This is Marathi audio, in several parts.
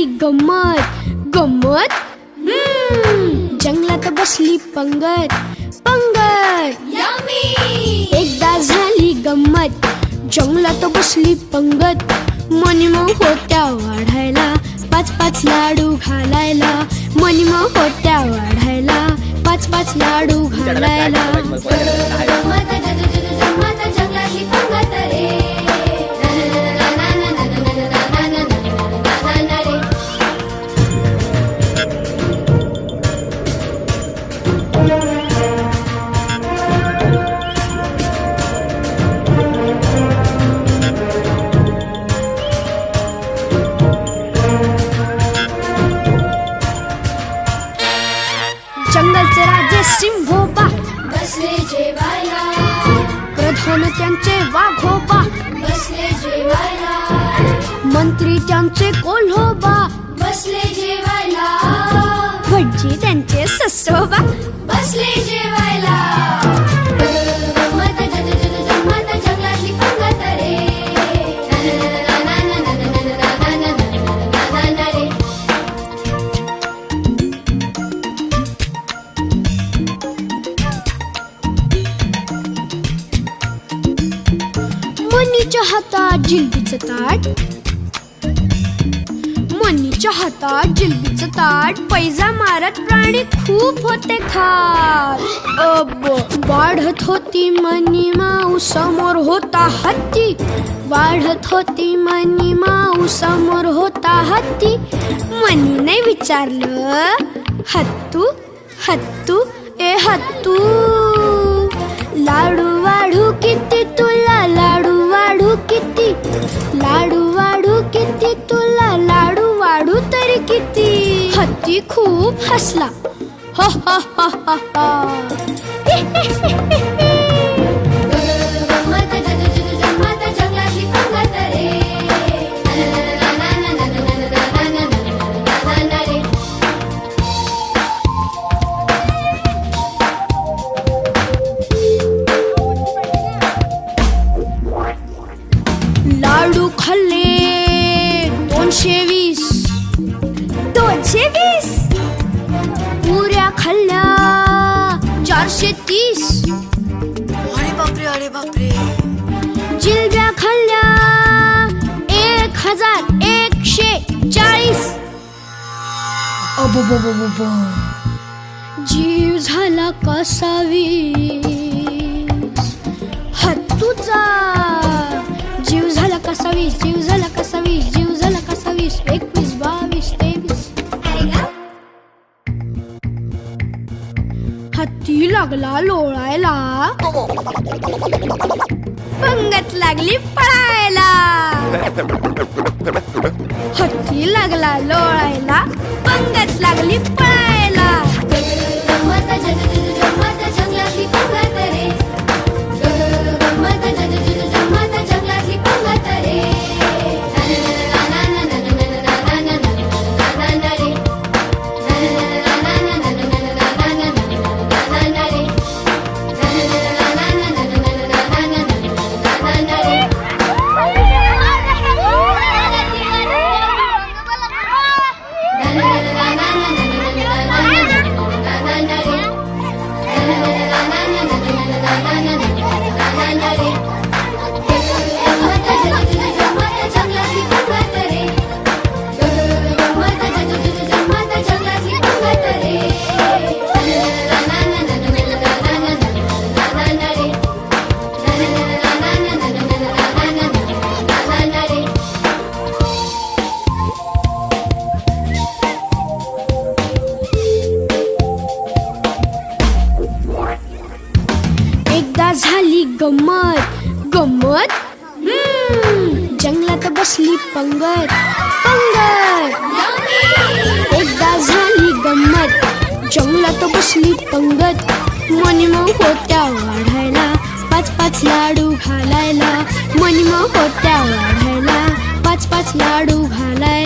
झाली गंमत? गंमत जंगलात बसली पंगत पंगत. एकदा झाली गंमत जंगलात बसली पंगत. मनिम होत्या वाढायला पाच पाच लाडू घालायला. मनिम होत्या वाढायला पाच पाच लाडू घालायला. त्यांचे वाघोबा. बसले जेवायला. मंत्री त्यांचे कोल्होबा. बसले जेवायला. भटजी त्यांचे ससोबा. बसले जेवायला. मनीच्या हातात जिलबीचं ताट. मनीच्या हातात जिलबीचं ताट. पैजा मारत प्राणी खूप होते खात. अब वाढत होती मनी माऊ समोर होता हत्ती. वाढत होती मनी माऊ समोर होता हत्ती. मनीने विचारलं हत्तू हत्तू ए हत्तू लाडू हत्ती खूप हसला. हा हा हा हा हा. रे लाडू खाल्ले दोनशे वीस. चारशे तीस अरे बापरे अरे बापरे. जिलब्या खाल्ल्या. एक हजार एकशे चाळीस. जीव झाला कसावी हत्तूचा. जीव झाला कसावीस जीव झाला कसावीस जीव झाला कसावीस एकवीस बावीस तेवीस. हत्ती लागला लोळायला पंगत लागली पळायला हत्ती लागला लोळायला पंगत लागली पळायला गंमत हम्म, जंगलात बसली पंगत। पंगत। एकदा झाली गंमत जंगलात बसली पंगत। मनिमा होत्या वाढायला पाच पाच लाडू घालायला. मनिमा होत्या वाढायला पाच पाच लाडू घालायला.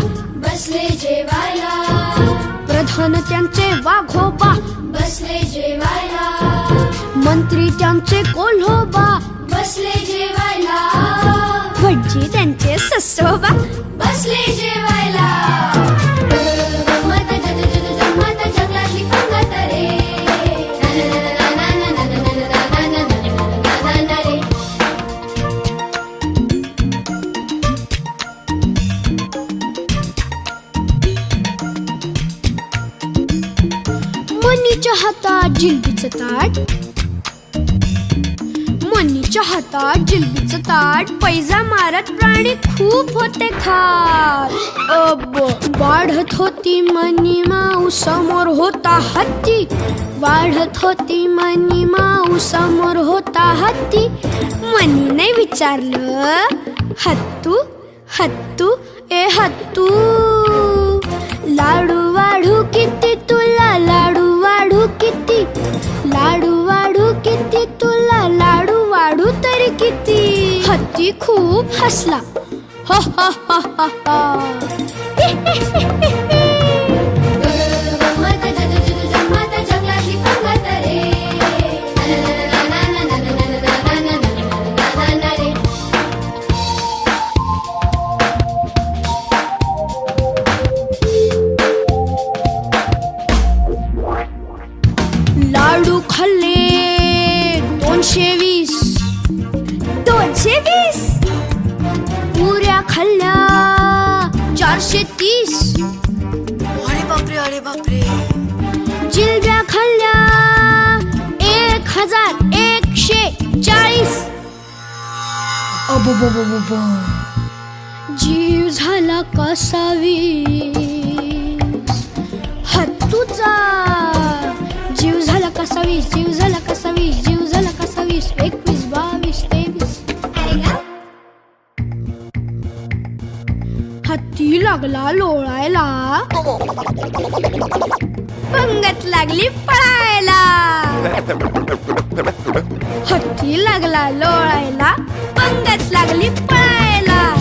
सिंहोबा बसले जेवायला. प्रधान त्यांचे वाघोबा बसले जेवायला. मंत्री त्यांचे कोल्होबा बसले जेवायला. भटजी त्यांचे ससोबा. बसले जेवायला. मनीच्या हातात जिलबीचं ताट. मनीच्या हातात जिलबीचं ताट. पैजा मारत प्राणी खूप होते खात. अब वाढत होती मनी माऊ समोर होता हत्ती. वाढत होती मनी माऊ समोर होता हत्ती. मनीने विचारलं हत्तू हत्तू ए हत्तू लाडू वाढू किती तुला लाडू वाढू किती? लाडू वाढू किती तुला? लाडू वाढू तरी किती? हत्ती खूप हसला. हा हा हा हा. दोनशे वीस. पुऱ्या खाल्ल्या. चारशे तीस. अरे बापरे अरे बापरे. जिलब्या खाल्ल्या. एक हजार एकशे चाळीस. अबोबोबोबो जीव झाला कसावी हत्तूचा. जीव झाला कसावीस जीव झाला कसावीस जीव झाला कसावीस एकवीस हत्ती लागला लोळायला. पंगत लागली पळायला. हत्ती लागला लोळायला. पंगत लागली पळायला.